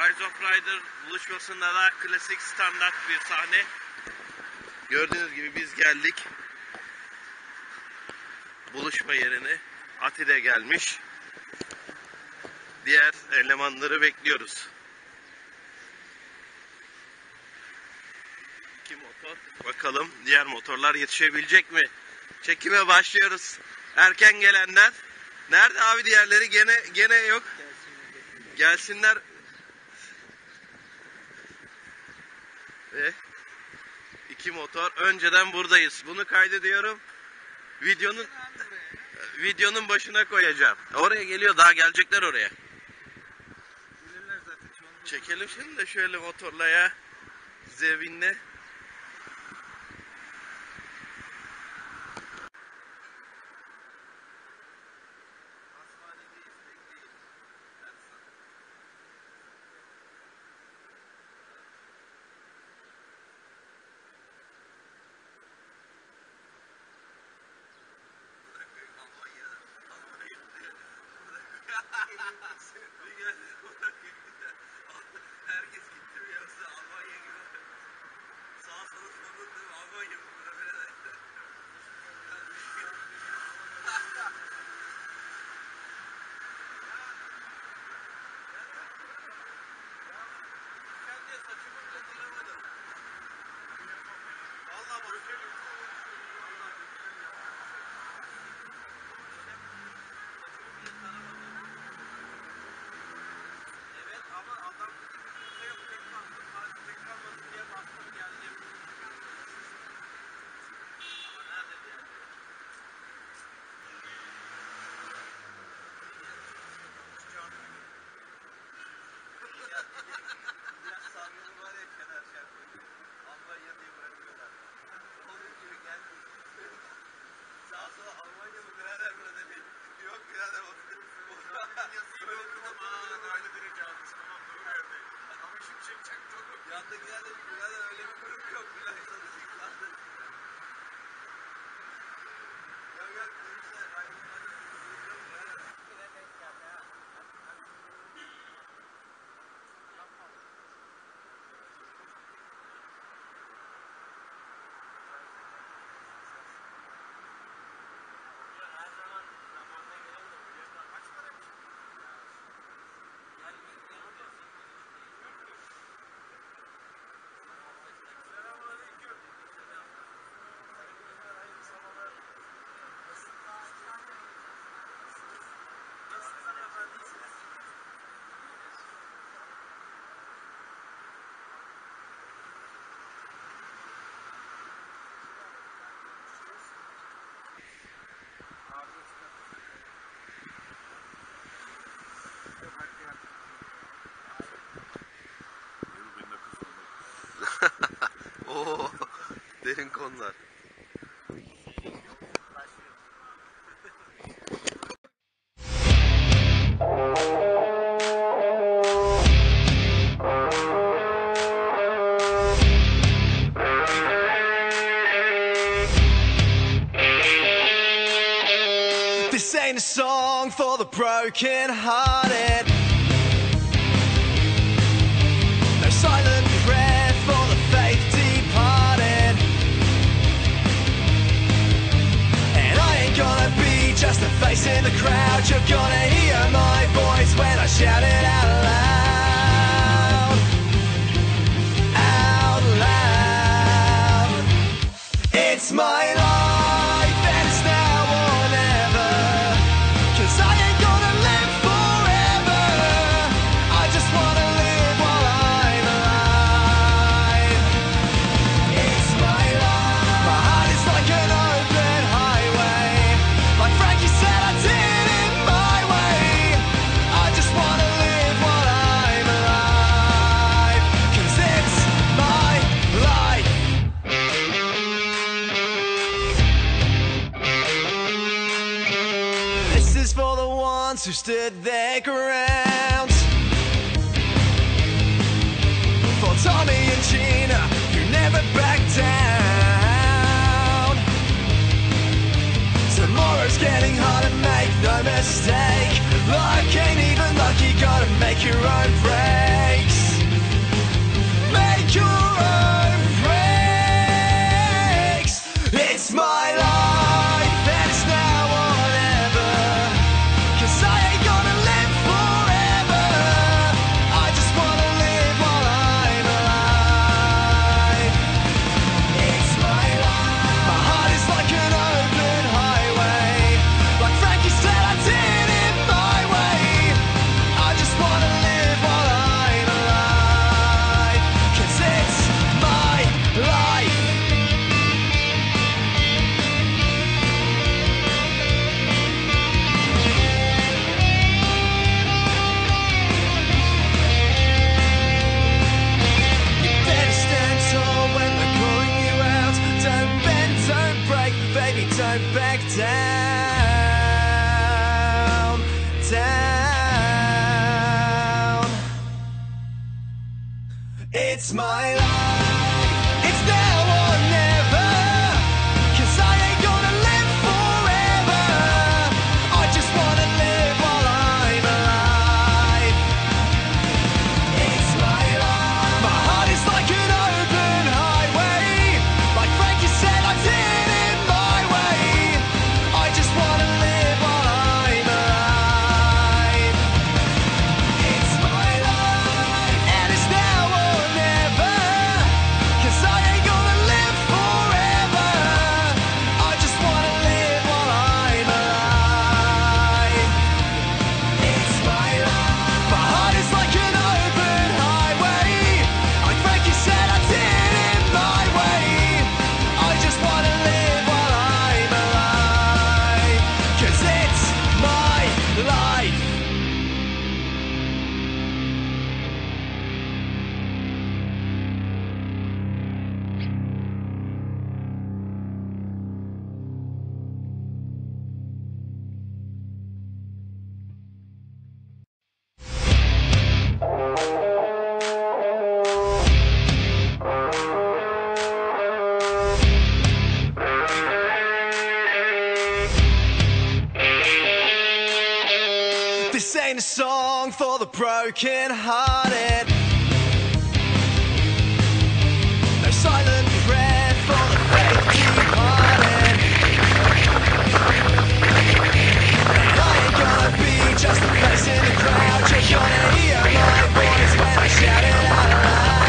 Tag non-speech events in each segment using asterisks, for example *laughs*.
Guards of Rider buluşmasında da klasik standart bir sahne. Gördüğünüz gibi biz geldik. Buluşma yerine Ati de gelmiş. Diğer elemanları bekliyoruz. İki motor. Bakalım diğer motorlar yetişebilecek mi? Çekime başlıyoruz. Erken gelenler. Nerede abi diğerleri? Gene gene yok. Gelsinler. ve iki motor. Önceden buradayız. Bunu kaydediyorum. Videonun videonun başına koyacağım. Oraya geliyor. Daha gelecekler oraya. Çekelim şimdi de şöyle motorla ya. Zevinle. together. This ain't a song for the broken hearted face in the crowd You're gonna hear my voice when I shout it out loud. They're great. Song for the broken hearted. No silent prayer for the faith departed. I ain't gonna be just a face in the crowd. You're gonna hear my voice when I shout it out loud.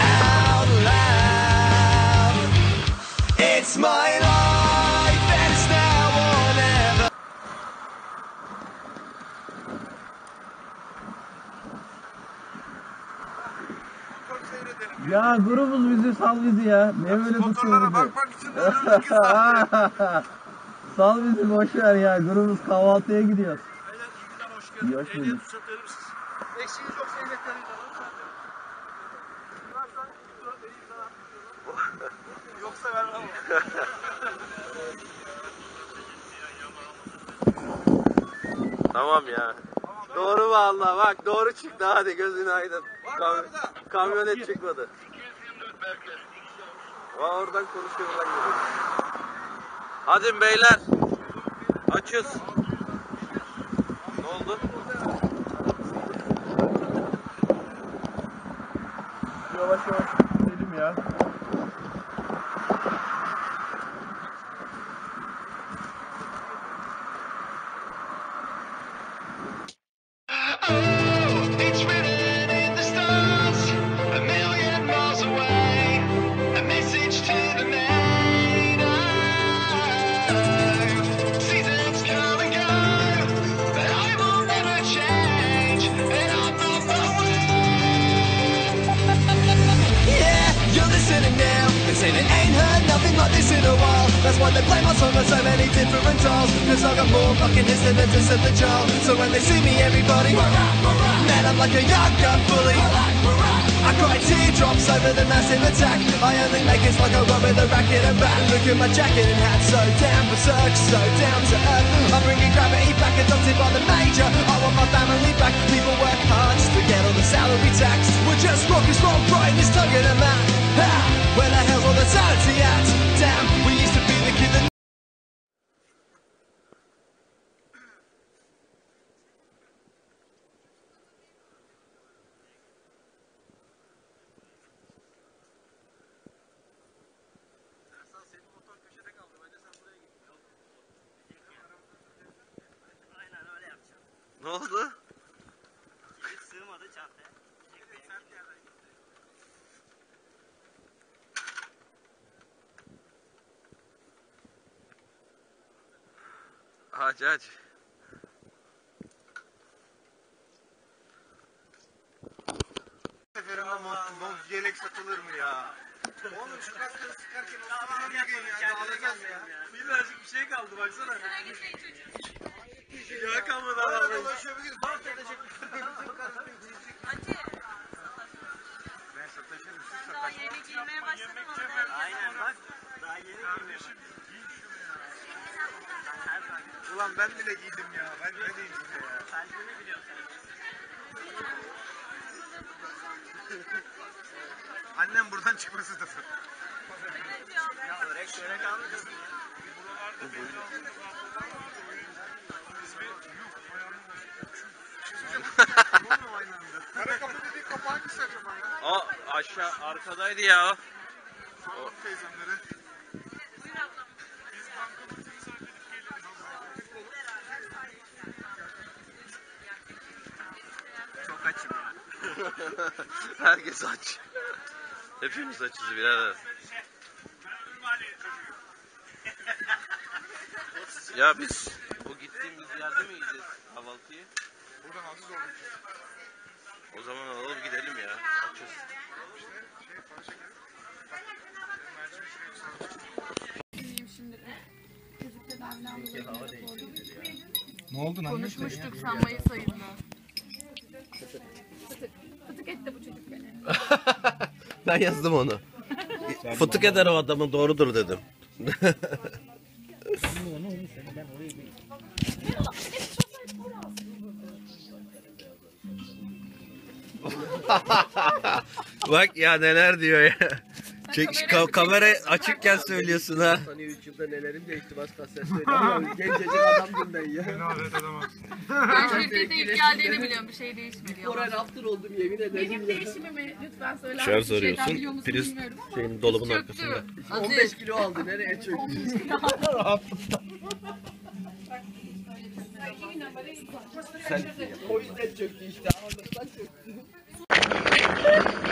Out loud. It's my life Ya grubuz bizi sal bizi ya. Niye böyle Motorlara tutuyorsun bizi? bakmak için durduk. *laughs* Sal bizi boş ver ya. Grubuz kahvaltıya gidiyor. Beyler iyi günler hoş İyi, geldiniz. hoş bulduk. Ehliyet ruhsat verir misiniz? Eksiğiniz yoksa ehliyetlerinizle alın. Bıraksan, dur, vereyim sana. Yoksa vermem. Tamam ya. Doğru valla bak doğru çıktı hadi gözün aydın. Kam- kamyonet çıkmadı. Aa, oradan konuşuyor oradan geliyor. Hadi beyler. Açız. Ne oldu? I only make it like I run with a racket and bat. Look at my jacket and hat, so down berserk, so down to earth. I'm bringing gravity back, adopted by the major. I want my family back. People work hard just to get all the salary tax. We're just rockers from Brighton, this tugging them out. Ha! Where the hell's all the sanity at? Damn, we used to be the kid that. Aç aç. Seferinde mont, yelek satılır mı ya? Oğlum şu kaskını sıkarken o sıkılan bir gün ya. Dağılacağız ya. Birazcık bir şey kaldı baksana. Ya kalmadı Arada adam. dolaşabiliriz. Dans edecek. Ben sataşırım. Siz Daha yeni giymeye başladım ama Aynen bak. Daha yeni girdim. Ulan ben bile giydim ya. Ben ne diyeyim size ya. Sen ne biliyorsun? Annem buradan çıkmasıdır. *laughs* Ya örek şörek almışsın ya. Buralarda belli aldığımız haftalar vardı. Oyun ismi aşağı arkadaydı ya. Herkes aç. Hepimiz açız birader. Ya biz bu gittiğimiz yerde mi gideceğiz kahvaltıya? Buradan aziz olduk. O zaman alalım gidelim ya. Açız. Ne oldu lan? konuşmuştuk sen Mayıs ayında. Fıtık. Fıtık etti bu çocuk beni. Ben yazdım onu. Fıtık eder o adamın doğrudur dedim. *laughs* Bak ya neler diyor ya. Çek, ka- kamera açıkken söylüyorsun ha. Hani 3 yılda nelerim değişti başka ses *laughs* söylemiyorum. Gencecik adamdım ben ya. Lanet edemezsin. Ben şirkete ilk geldiğini biliyorum. Bir şey değişmedi. Oraya Yalan. raptor oldum yemin ederim. Benim değişimimi lütfen söyler misin? Şeyden biliyor musun priz bilmiyorum ama şeyin dolabın çöktü. arkasında. 15 Aziz. kilo aldı nereye çöktü? *laughs* O yüzden çöktü işte. Ağırlıktan çöktü. *laughs*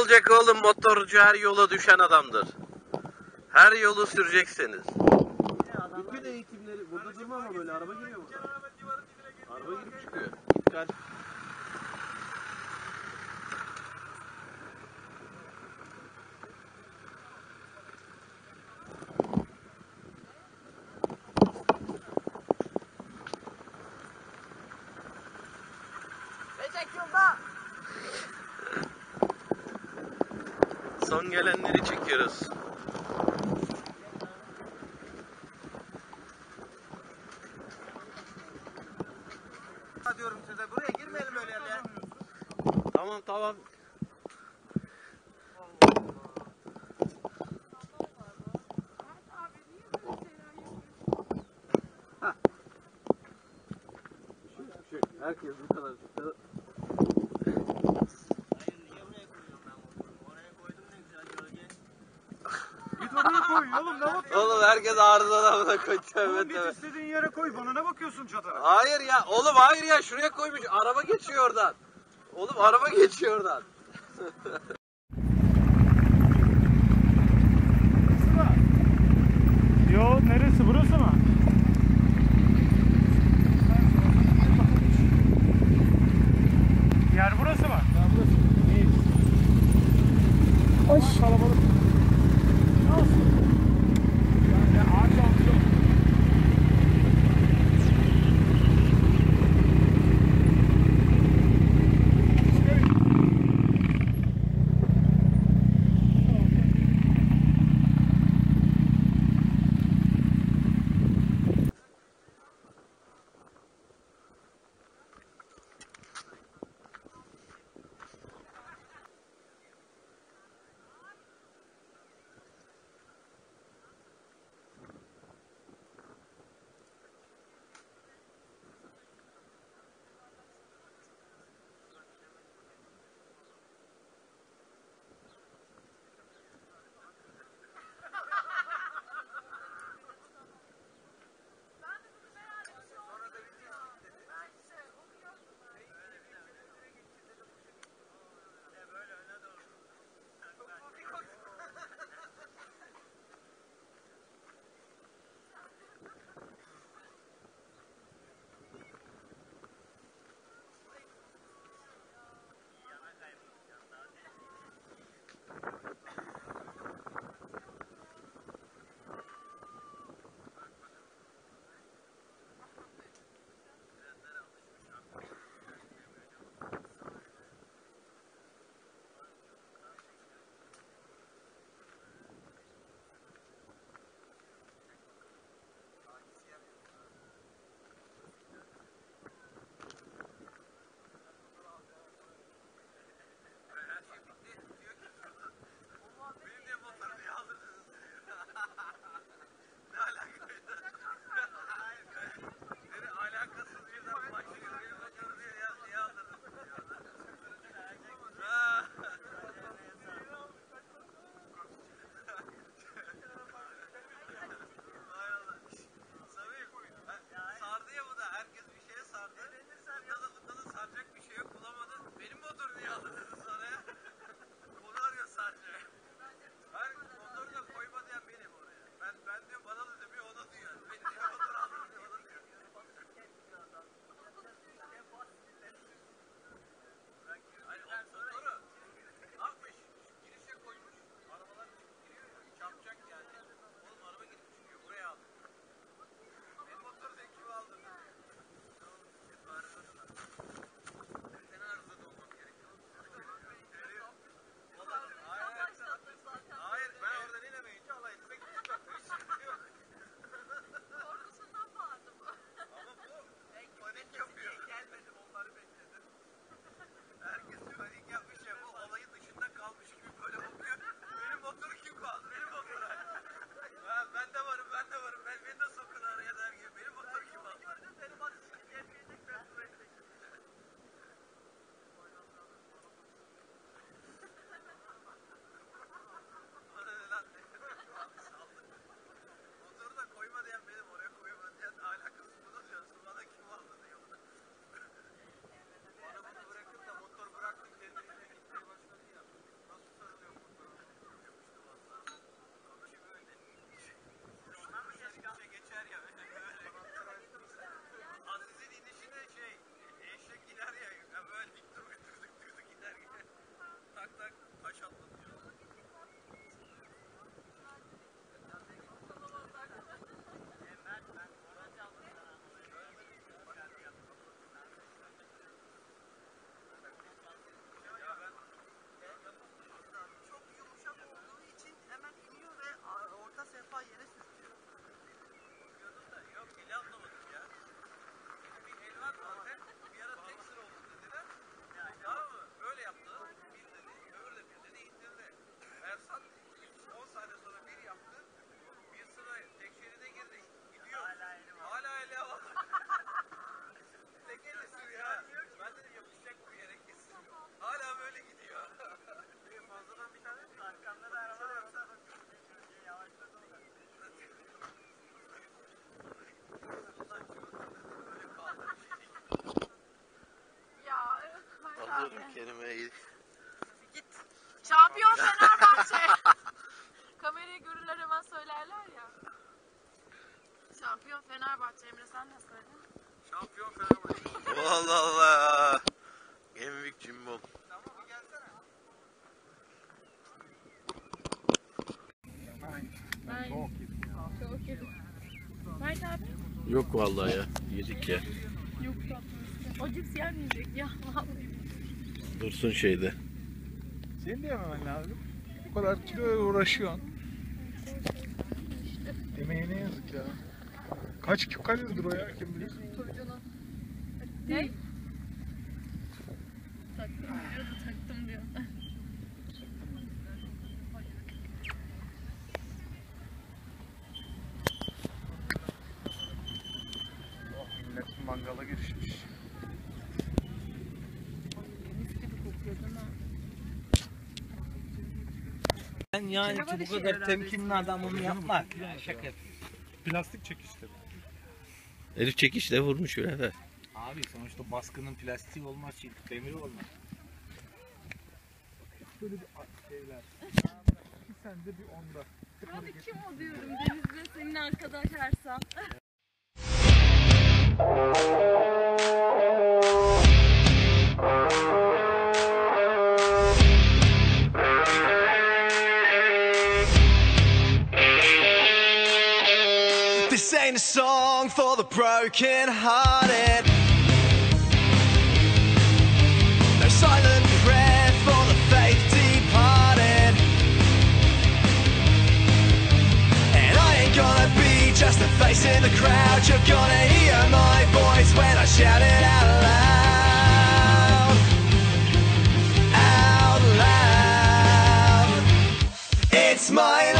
olacak oğlum motorcu her yola düşen adamdır. Her yolu süreceksiniz. Bütün eğitimleri burada durma ama böyle araba giriyor mu? Araba girip çıkıyor. Son çekiyoruz. diyorum size buraya girmeyelim öyle yerlere. Tamam tamam. Herkes bu kadar. Hayır niye buraya koyuyorum ben bunu? Oraya koydum ne güzel gölge. Git oraya koy oğlum ne bakıyorsun? Oğlum herkes arızadan amına koyacağım. Oğlum Evet git evet. istediğin yere koy bana ne bakıyorsun çatara? Hayır ya oğlum hayır ya şuraya koymuş. Araba geçiyor oradan. Oğlum araba geçiyor oradan. *laughs* Yok vallahi ya. Yedik ya. Yok tatlı. O cips yenmeyecek ya. Vallahi. Dursun şeyde. Senin de yememen lazım. Bu kadar kiloya uğraşıyorsun. Emeğine yazık ya. Kaç kaloridir o ya kim bilir? Ne? Ben yani ki bu kadar temkinli adamım yapma. Şaka yapıyorum. Plastik çekişleri. Herif çekişle vurmuş öyle de. Abi sonuçta baskının plastiği olmaz demiri olmaz. Böyle bir şeyler. Sen de bir onda. Abi kim o diyorum Deniz'le senin arkadaş Ersan. Ain't a song for the broken hearted. No silent prayer for the faith departed. And I ain't gonna be just a face in the crowd. You're gonna hear my voice when I shout it out loud. It's my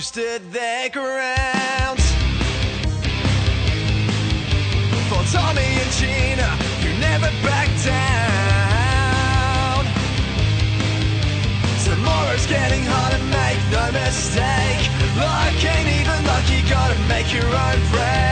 who stood their ground. For Tommy and Gina, who never backed down. Tomorrow's getting harder, make no mistake. Luck ain't even luck, you gotta make your own breaks.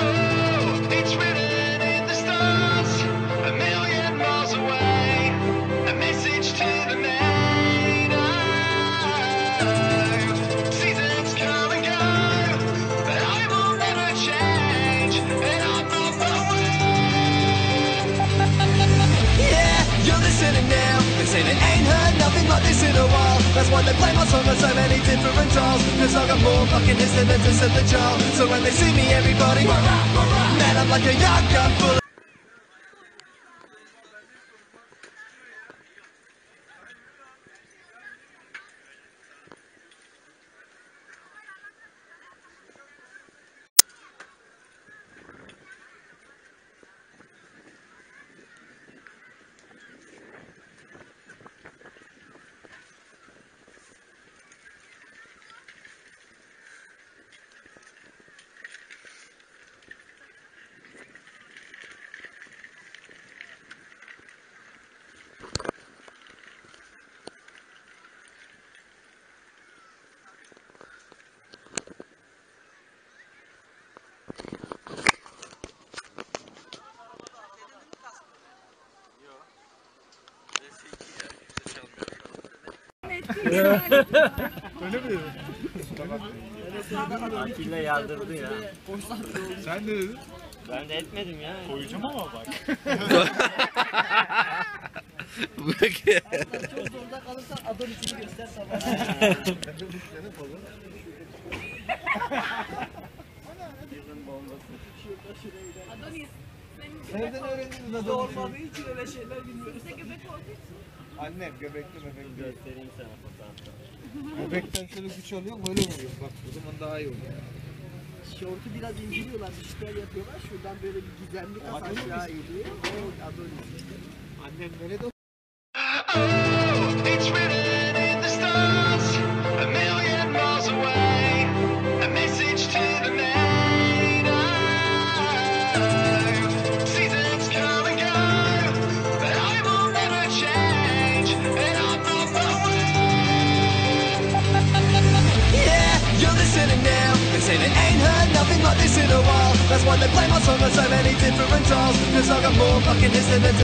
Thank you. Why they play my song on so many different dials. Cause I got more fucking hits than the jar. So when they see me, everybody, man, I'm like a young gun full of Atilla yardırdı ya. Sen ne dedin? Ben de etmedim ya. Koyacağım ama bak. Bak. Adonis. Nereden öğrendiniz adamı? Olmadığı için öyle şeyler bilmiyoruz. Size göbek olduğu için. Annem göbekli bebek. Göstereyim sana fotoğrafta. Göbekten şöyle güç alıyor öyle vuruyor. Bak o zaman daha iyi oluyor. Şortu biraz indiriyorlar, bir şeyler yapıyorlar. Şuradan böyle bir gizemli kas aşağı iniyor. O Adonis. Annem nerede It's